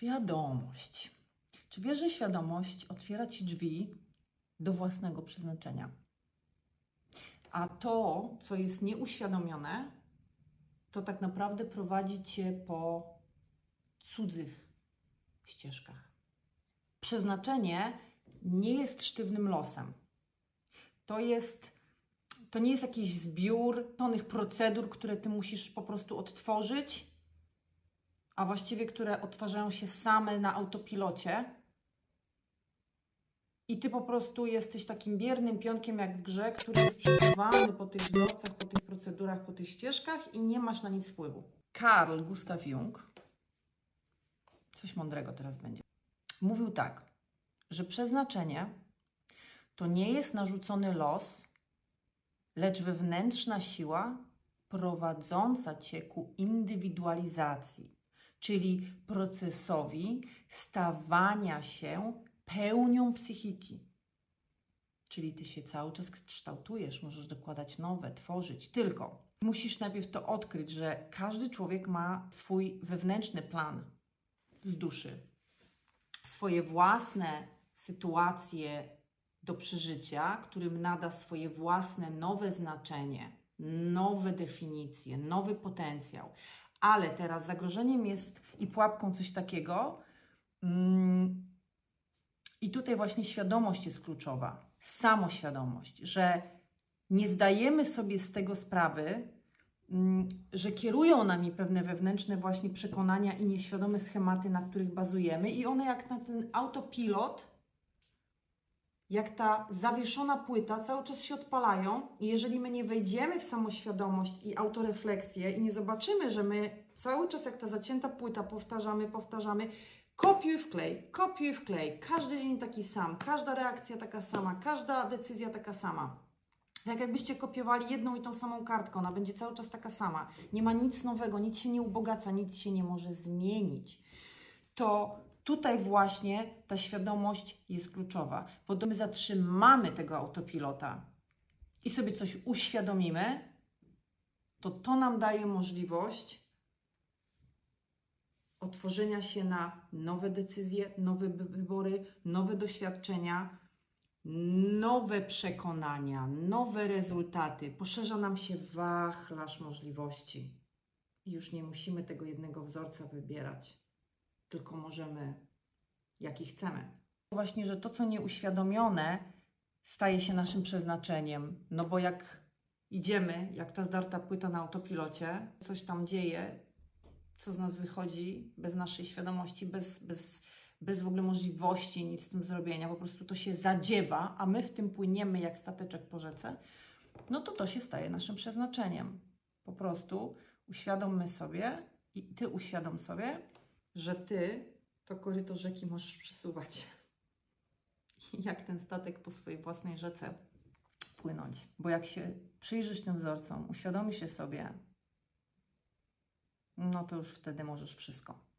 Świadomość. Czy wiesz, że świadomość otwiera ci drzwi do własnego przeznaczenia? A to, co jest nieuświadomione, to tak naprawdę prowadzi cię po cudzych ścieżkach. Przeznaczenie nie jest sztywnym losem. To jest, to nie jest jakiś zbiór tonych procedur, które ty musisz po prostu odtworzyć, a właściwie które odtwarzają się same na autopilocie. I ty po prostu jesteś takim biernym pionkiem jak w grze, który jest przesuwany po tych wzorcach, po tych procedurach, po tych ścieżkach i nie masz na nic wpływu. Karl Gustav Jung, coś mądrego teraz będzie, mówił tak, że przeznaczenie to nie jest narzucony los, lecz wewnętrzna siła prowadząca cię ku indywidualizacji, czyli procesowi stawania się pełnią psychiki. Czyli ty się cały czas kształtujesz, możesz dokładać nowe, tworzyć, tylko musisz najpierw to odkryć, że każdy człowiek ma swój wewnętrzny plan z duszy, swoje własne sytuacje do przeżycia, którym nada swoje własne nowe znaczenie, nowe definicje, nowy potencjał. Ale teraz zagrożeniem jest i pułapką coś takiego. Mm, I tutaj właśnie świadomość jest kluczowa, samoświadomość, że nie zdajemy sobie z tego sprawy, mm, że kierują nami pewne wewnętrzne właśnie przekonania i nieświadome schematy, na których bazujemy, i one jak na ten autopilot jak ta zawieszona płyta cały czas się odpalają i jeżeli my nie wejdziemy w samoświadomość i autorefleksję i nie zobaczymy, że my cały czas jak ta zacięta płyta powtarzamy, powtarzamy, kopiuj wklej, kopiuj wklej, każdy dzień taki sam, każda reakcja taka sama, każda decyzja taka sama. Jak jakbyście kopiowali jedną i tą samą kartkę, ona będzie cały czas taka sama. Nie ma nic nowego, nic się nie ubogaca, nic się nie może zmienić. To tutaj właśnie ta świadomość jest kluczowa, bo my zatrzymamy tego autopilota i sobie coś uświadomimy, to to nam daje możliwość otworzenia się na nowe decyzje, nowe wy- wybory, nowe doświadczenia, nowe przekonania, nowe rezultaty. Poszerza nam się wachlarz możliwości. I już nie musimy tego jednego wzorca wybierać tylko możemy, jaki chcemy. Właśnie, że to, co nieuświadomione, staje się naszym przeznaczeniem. No bo jak idziemy, jak ta zdarta płyta na autopilocie, coś tam dzieje, co z nas wychodzi bez naszej świadomości, bez, bez, bez w ogóle możliwości nic z tym zrobienia, po prostu to się zadziewa, a my w tym płyniemy jak stateczek po rzece, no to to się staje naszym przeznaczeniem. Po prostu uświadommy sobie i ty uświadom sobie, że ty to koryto rzeki możesz przesuwać. Jak ten statek po swojej własnej rzece płynąć. Bo jak się przyjrzysz tym wzorcom, uświadomisz je sobie, no to już wtedy możesz wszystko.